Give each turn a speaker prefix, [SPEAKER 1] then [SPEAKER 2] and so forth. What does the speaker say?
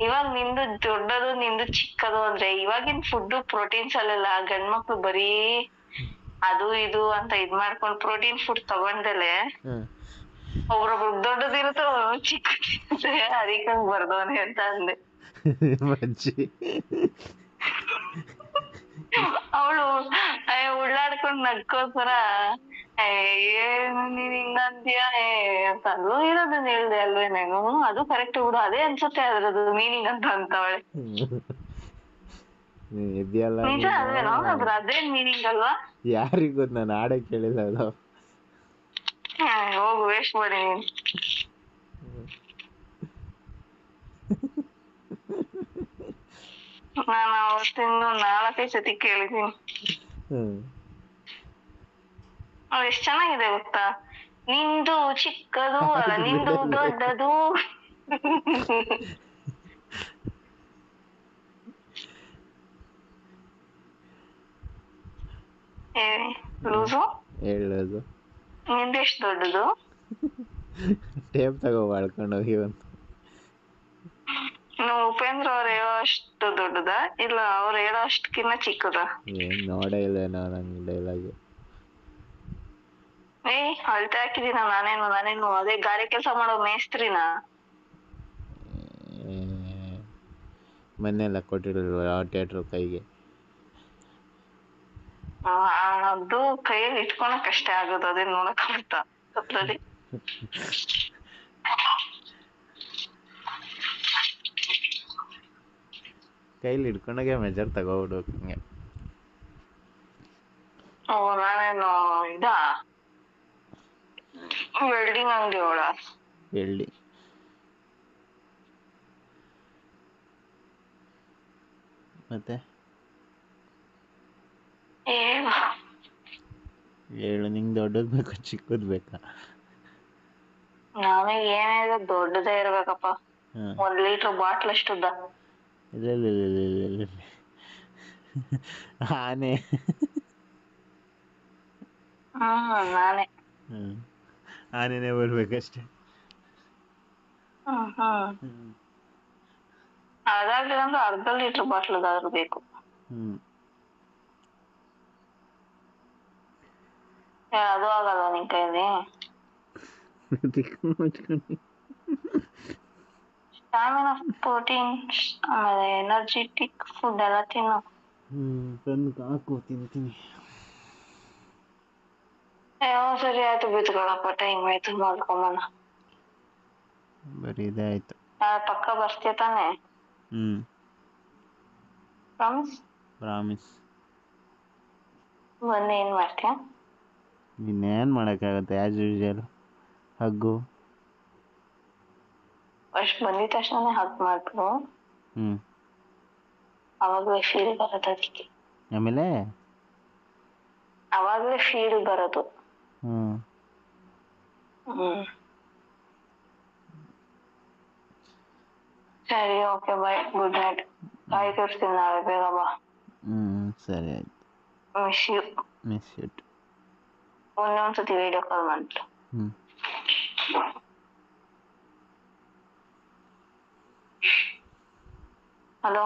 [SPEAKER 1] ಇವಾಗ ನಿಂದು ದೊಡ್ಡದು ನಿಂದು ಚಿಕ್ಕದು ಅಂದ್ರೆ ಇವಾಗಿನ ಫುಡ್ ಪ್ರೋಟೀನ್ಸ್ ಅಲ್ಲೆಲ್ಲ ಗಂಡ್ಮಕ್ಳು ಬರೀ ಅದು ಇದು ಅಂತ ಇದ್ ಮಾಡ್ಕೊಂಡು ಪ್ರೋಟೀನ್ ಫುಡ್ ತಗೊಂಡೆಲೆ ಒಬ್ರೊಬ್ರು ದೊಡ್ಡದಿರುತ್ತೆ ಒಬ್ರೊಬ್ರು ಚಿಕ್ಕದಿರುತ್ತೆ ಅದಕ್ಕೆ ಹಂಗ್ ಬರ್ದವನೆ ಅಂತ ಅಂದೆ. ಅವಳು ಉಳ್ಳಾಡ್ಕೊಂಡ್ ನಗ್ಕೋಸ್ಕರ ಏನು ನೀನ್ ಹಿಂಗಂತೀಯ? ಏ ಅಂತ ಅಲ್ಲೂ ಇರೋದನ್ನ ಹೇಳ್ದೆ ಅಲ್ವೇ ನಾನು. ಅದು ಕರೆಕ್ಟ್ ಬಿಡು. ಅದೇ ಅನ್ಸುತ್ತೆ ಅದ್ರದ್ದು ಮೀನಿಂಗ್ ಅಂತ ಅಂತವಳೆ. ನಿಜ ಅಲ್ವೇನೋ? ಅದ್ರ ಅದೇ ಮೀನಿಂಗ್ ಅಲ್ವಾ?
[SPEAKER 2] ಯಾರಿಗ್ ಗೊತ್ತು ನಾನು ಹಾಡೆ ಕೇಳಿಲ್ಲ ಅದು.
[SPEAKER 1] ಹೋಗು ವೇಸ್ಟ್ ಮಾಡಿ ನೀನು. ನಾನು ಅವತ್ತಿಂದ ನಾಲ್ಕೈದು ಸತಿ ಕೇಳಿದೀನಿ
[SPEAKER 2] ಹ್ಮ್.
[SPEAKER 1] ಎಷ್ಟ್ ಚೆನ್ನಾಗಿದೆ ಗೊತ್ತಾ? ನಿಂದು ಚಿಕ್ಕದು ಅಲ್ಲ ನಿಂದು ದೊಡ್ಡದು. ಏ ಲೂಸು?
[SPEAKER 2] ಹೇಳೋದು.
[SPEAKER 1] ನಿಂದು ಎಷ್ಟು ದೊಡ್ಡದು?
[SPEAKER 2] ಟೇಪ್ ತಗೋ ಮಾಡ್ಕೊಂಡು ಹೋಗಿ ಒಂದು
[SPEAKER 1] ಉಪೇಂದ್ರ ಅವ್ರು ಹೇಳೋ ಅಷ್ಟು ದೊಡ್ಡದ? ಇಲ್ಲ ಅವ್ರು ಹೇಳೋ ಅಷ್ಟಕ್ಕಿನ್ನ ಚಿಕ್ಕದ?
[SPEAKER 2] ಏನ್ ನೋಡೇ ಇಲ್ಲ ನಾನು ನಂಗೆ ಡೈಲಾಗ್
[SPEAKER 1] ಏ ಅಳ್ತೆ ಹಾಕಿದೀನ ನಾನೇನು ನಾನೇನು ಅದೇ ಗಾರೆ ಕೆಲಸ ಮಾಡೋ ಮೇಸ್ತ್ರಿನ.
[SPEAKER 2] ಮೊನ್ನೆಲ್ಲ ಕೊಟ್ಟಿರಲ್ವ ಆ ಥಿಯೇಟ್ರ್ ಕೈಗೆ.
[SPEAKER 1] ಅದು ಕೈಯಲ್ಲಿ ಇಟ್ಕೊಳಕ್ ಅಷ್ಟೇ ಆಗೋದು ಅದೇ ನೋಡಕ್ ಆಗುತ್ತಾ ಕತ್ಲಲ್ಲಿ
[SPEAKER 2] ಕೈಲಿ ಹಿಡ್ಕೊಂಡಾಗೆ ಮೆಜರ್ ತಗೋಬಿಡ್ಬೇಕು ಹಿಂಗೆ.
[SPEAKER 1] ಓ ನಾನೇನು ಇದ? ವೆಲ್ಡಿಂಗ್ ಅಂಗಡಿ ಒಳ
[SPEAKER 2] ವೆಲ್ಡಿಂಗ್ ಮತ್ತೆ? ಹೇಳು ನಿಂಗೆ ದೊಡ್ಡದು ಬೇಕಾ ಚಿಕ್ಕದು ಬೇಕಾ?
[SPEAKER 1] ನಮಗೆ ಏನಿದೆ ದೊಡ್ಡದೇ ಇರ್ಬೇಕಪ್ಪ. ಒಂದ್ ಲೀಟರ್ ಬಾಟ್ಲ್ ಅಷ್ಟು
[SPEAKER 2] ಉದ್ದ ಇಲ್ಲ ಇಲ್ಲ ಇಲ್ಲ ಇಲ್ಲ ಇಲ್ಲ ಇಲ್ಲ. ಆನೆ
[SPEAKER 1] ಹ್ಮ್. ನಾನೇ
[SPEAKER 2] ಹ್ಮ್ ಆನೆನೇ ಬರ್ಬೇಕಷ್ಟೆ
[SPEAKER 1] ಹ್ಮ್ ಹ್ಮ್
[SPEAKER 2] ಹ್ಮ್
[SPEAKER 1] ಅದಾಗ್ಲಿಲ್ಲ ಅಂದ್ರೆ ಅರ್ಧ ಲೀಟರ್ ಬಾಟ್ಲ್ ಅದಾದ್ರೂ ಬೇಕು
[SPEAKER 2] ಹ್ಮ್
[SPEAKER 1] ಏ, ಅದು ಆಗಲ್ಲ ನಿನ್ ಕೈಲಿ
[SPEAKER 2] ತಿಕ್ಕೊಂಡು ಮುಚ್ಕೊಂಡು
[SPEAKER 1] ಸ್ಟಾಮಿನಾ ಪ್ರೋಟೀನ್ ಆಮೇಲೆ ಎನರ್ಜೆಟಿಕ್ ಫುಡ್ ಎಲ್ಲ ತಿನ್ನು
[SPEAKER 2] ಹ್ಮ್ ತಂದು ಹಾಕು ತಿಂತೀನಿ
[SPEAKER 1] ಅಯ್ಯೋ ಸರಿ ಆಯ್ತು ಬಿತ್ಕೊಳಪ್ಪ ಟೈಮ್ ಆಯ್ತು ಮಾಡ್ಕೊಂಬನ
[SPEAKER 2] ಬರೀ ಇದೇ ಆಯ್ತು.
[SPEAKER 1] ಪಕ್ಕ ಬರ್ತೀಯ ತಾನೆ?
[SPEAKER 2] ಹ್ಮ್.
[SPEAKER 1] ಪ್ರಾಮಿಸ್?
[SPEAKER 2] ಪ್ರಾಮಿಸ್.
[SPEAKER 1] ಮೊನ್ನೆ ಏನ್ ಮಾಡ್ತೀಯ?
[SPEAKER 2] ಇನ್ನೇನ್ ಮಾಡಕ್ಕಾಗತ್ತೆ ಆಸ್ ಯೂಶುವಲ್ ಹಗ್ಗು.
[SPEAKER 1] ಅಷ್ಟ್ ಬಂದಿದ ತಕ್ಷಣ ಹಗ್ ಮಾಡ್ಬಿಡು.
[SPEAKER 2] ಹ್ಮ್.
[SPEAKER 1] ಅವಾಗಲೇ ಫೀಲ್ ಬರೋದು ಅದಕ್ಕೆ.
[SPEAKER 2] ಆಮೇಲೆ?
[SPEAKER 1] ಅವಾಗಲೇ ಫೀಲ್ ಬರೋದು. ಸರಿ okay bye good night bye ತೋರಿಸ್ತೀನಿ ನಾಳೆ ಬೇಗ ಬಾ
[SPEAKER 2] ಹ್ಮ್ ಸರಿ ಆಯ್ತು
[SPEAKER 1] ಮಿಸ್ ಯು
[SPEAKER 2] ಮಿಸ್ ಇಟ್
[SPEAKER 1] ಮೊನ್ನೆ ಒಂದ್ಸತಿ ವಿಡಿಯೋ ಕಾಲ್ ಮಾಡ್ಬಿಟ್ಟು
[SPEAKER 2] ಹ್ಮ್
[SPEAKER 1] ಹಲೋ